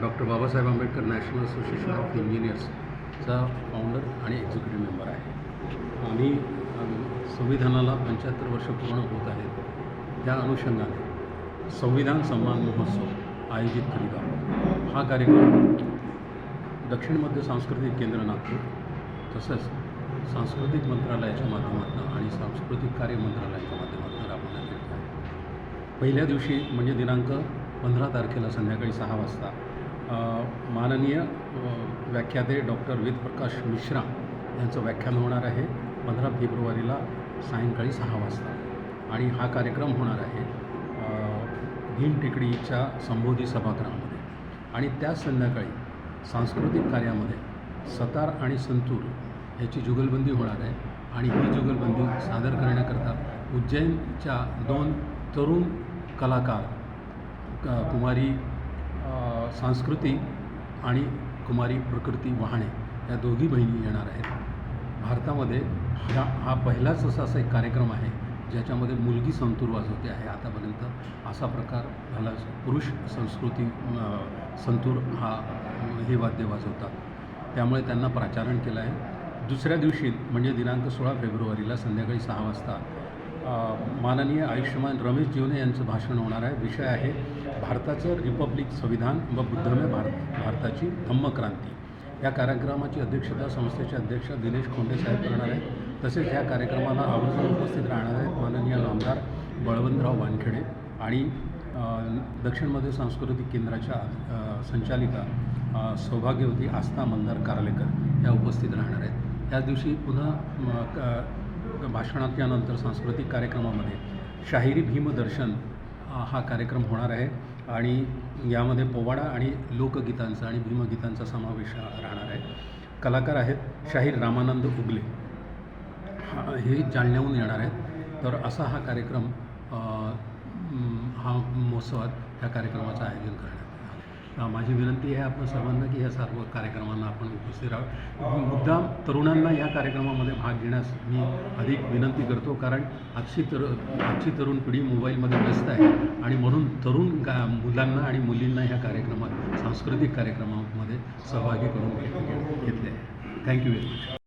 Doctor Babasaheb Ambedkar national association of इंजिनियर्सचा founder आणि executive member आहे. आम्ही संविधानाला पंच्याहत्तर वर्ष पूर्ण होत आहेत. त्या अनुषंगाने संविधान सन्मान महोत्सव आयोजित करीत आहोत. हा कार्यक्रम दक्षिण मध्य सांस्कृतिक केंद्र नागपूर तसंच सांस्कृतिक मंत्रालयाच्या माध्यमातून आणि सांस्कृतिक कार्य मंत्रालयाच्या माध्यमातून राबवण्यात येत आहे. पहिल्या दिवशी म्हणजे दिनांक पंधरा तारखेला संध्याकाळी सहा वाजता माननीय व्याख्याते डॉक्टर वेदप्रकाश मिश्रा यांचं व्याख्यान होणार आहे पंधरा फेब्रुवारीला सायंकाळी सहा वाजता. आणि हा कार्यक्रम होणार आहे भीम टेकडीच्या संबोधी सभागृहामध्ये. आणि त्याच संध्याकाळी सांस्कृतिक कार्यामध्ये सतार आणि संतूर याची जुगलबंदी होणार आहे. आणि ही जुगलबंदी सादर करण्याकरता उज्जैनच्या दोन तरुण कलाकार क- कुमारी सांस्कृतिक आणि कुमारी प्रकृती वहाणे या दोघी बहिणी येणार आहेत. भारतामध्ये ह्या हा पहिलाच असा असा एक कार्यक्रम आहे ज्याच्यामध्ये मुलगी संतूर वाजवते आहे आतापर्यंत. असा प्रकार झाला पुरुष संस्कृती संतूर हा हे वाद्य वाजवतात. त्यामुळे त्यांना प्राचारण केलं आहे. दुसऱ्या दिवशी म्हणजे दिनांक सोळा फेब्रुवारीला संध्याकाळी सहा वाजता माननीय आयुष्यमान रमेश जीवने यांचं भाषण होणार आहे. विषय आहे भारताचं रिपब्लिक संविधान व बुद्धमय भारत भारताची धम्मक्रांती. या कार्यक्रमाची अध्यक्षता संस्थेचे अध्यक्ष दिनेश खोंडे साहेब करणार आहेत. तसेच या कार्यक्रमाला आवर्जून उपस्थित राहणार आहेत माननीय नामदार बळवंतराव वानखेडे आणि दक्षिणमध्ये सांस्कृतिक केंद्राच्या संचालिका सौभाग्यवती आस्था मंदार कारलेकर या उपस्थित राहणार आहेत. याच दिवशी पुन्हा क- भाषणाच्या नंतर सांस्कृतिक कार्यक्रमामध्ये शाहिरी भीमदर्शन हा कार्यक्रम होणार आहे. आणि यामध्ये पोवाडा आणि लोकगीतांचा आणि भीमगीतांचा समावेश राहणार आहे. कलाकार आहेत शाहीर रामानंद उगले. हा हे जालन्याहून येणार आहेत. तर असा हा कार्यक्रम हा महोत्सवात ह्या कार्यक्रमाचं आयोजन करणार माझी विनंती आहे आपण सर्वांना की या सर्व कार्यक्रमांना आपण उपस्थित राहावं. मुद्दाम तरुणांना या कार्यक्रमामध्ये भाग घेण्यास मी अधिक विनंती करतो कारण आजची तर आजची तरुण पिढी मोबाईलमध्ये व्यस्त आहे आणि म्हणून तरुण का मुलांना आणि मुलींना ह्या कार्यक्रमात सांस्कृतिक कार्यक्रमामध्ये सहभागी करून घेतले आहे. Thank you very much